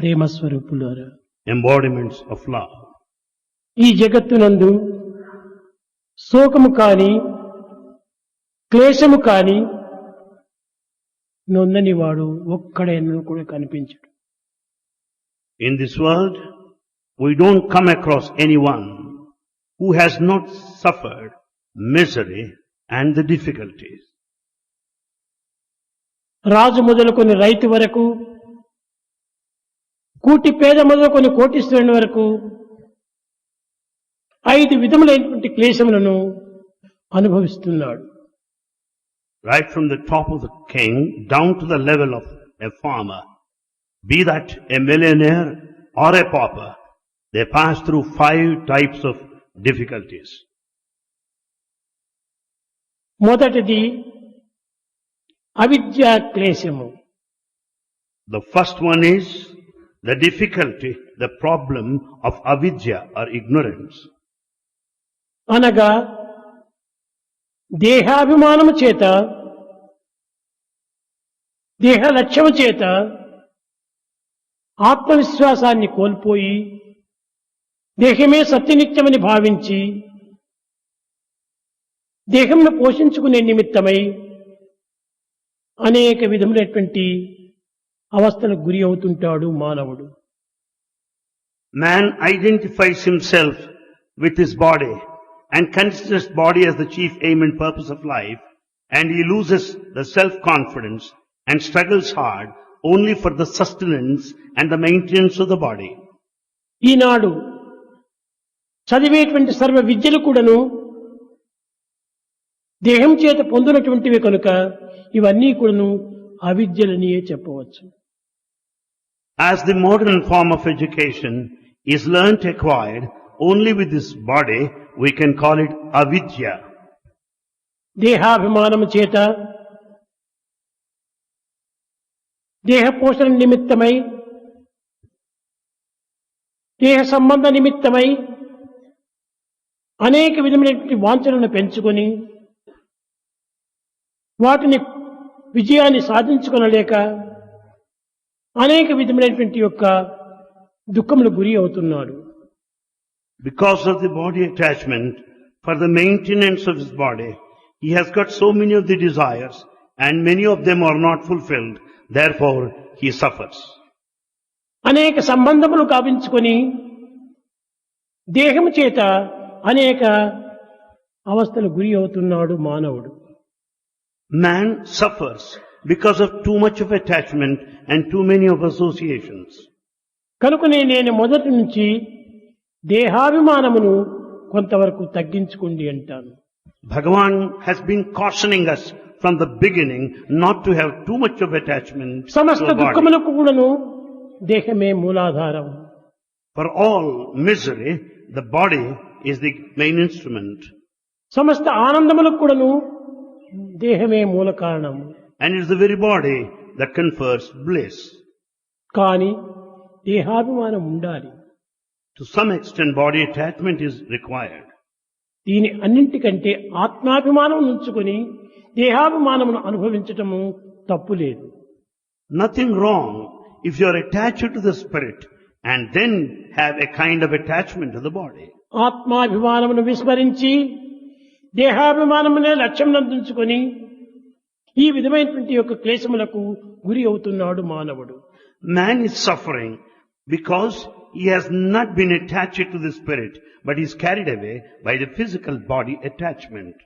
Prema స్వరూపులు embodiments of law ఈ జగత్తునందు శోకము కాని క్లేశము కాని నొందని వాడు ఒక్కడే కూడా కనిపించడు. In this world we don't come across any one who has not suffered misery and the difficulties రాజు మొదలుకొని రైతు వరకు కూటి పేద మొదలుకొని కోటీశ్వరుని వరకు ఐదు విధములైనటువంటి క్లేశములను అనుభవిస్తున్నాడు Right from the top of the king down to the level of a farmer, be that a millionaire or a pauper, they pass through five types of difficulties. మొదటిది అవిద్యా క్లేశము The first one is the difficulty, the problem of avidya or ignorance. అనగా దేహాభిమానము చేత దేహ లక్ష్యము చేత ఆత్మవిశ్వాసాన్ని కోల్పోయి దేహమే సత్యనిత్యమని భావించి దేహంను పోషించుకునే నిమిత్తమై అనేక విధములైనటువంటి అవస్థలకు గురి అవుతుంటాడు మానవుడు. Man identifies himself with his body and considers body as the chief aim and purpose of life and he loses the self confidence and struggles hard only for the sustenance and the maintenance of the body ఈనాడు చదివేటువంటి సర్వ విద్యలు కూడాను దేహం చేత పొందినటువంటివి కనుక ఇవన్నీ కూడాను అవిద్యలనియే చెప్పవచ్చు. As the modern form of education is learnt acquired only with this body, we can call it avidya. దేహాభిమానము చేత దేహ పోషణ నిమిత్తమై దేహ సంబంధ నిమిత్తమై అనేక విధమైనటువంటి వాంఛనలను పెంచుకొని వాటిని విజయాన్ని సాధించుకొనలేక అనేక విధమైనటువంటి యొక్క దుఃఖములు గురి అవుతున్నాడు Because of the body attachment, for the maintenance of his body, he has got so many of the desires and many of them are not fulfilled. Therefore, he suffers. అనేక సంబంధములు గావించుకొని దేహము చేత అనేక అవస్థలు గురి అవుతున్నాడు మానవుడు Man suffers because of too much of attachment and too many of associations. కనుకనే నేను మొదటి నుంచి దేహాభిమానమును కొంతవరకు తగ్గించుకోండి అంటాను Bhagavan has been cautioning us from the beginning not to have too much of attachment to సమస్త a body. దుఃఖములకు కూడాను దేహమే మూలాధారం For all misery, the body is the main instrument. సమస్త ఆనందములకు కూడాను దేహమే మూల కారణము and it's the very body the confers bliss కానీ దేహాభిమానం ఉండాలి? To some extent body attachment is required దీని అన్నింటికంటే ఆత్మాభిమానం ఉంచుకొని దేహాభిమానమును అనుభవించటము తప్పు లేదు. Nothing wrong if you are attach to the spirit and then have a kind of attachment to the body ఆత్మాభిమానమును విస్మరించి దేహాభిమానమునే లక్ష్యం నందించుకొని ఈ విధమైనటువంటి యొక్క క్లేశములకు గురి అవుతున్నాడు మానవుడు Man is suffering because he has not been attached to the spirit, but is carried away by the physical body attachment.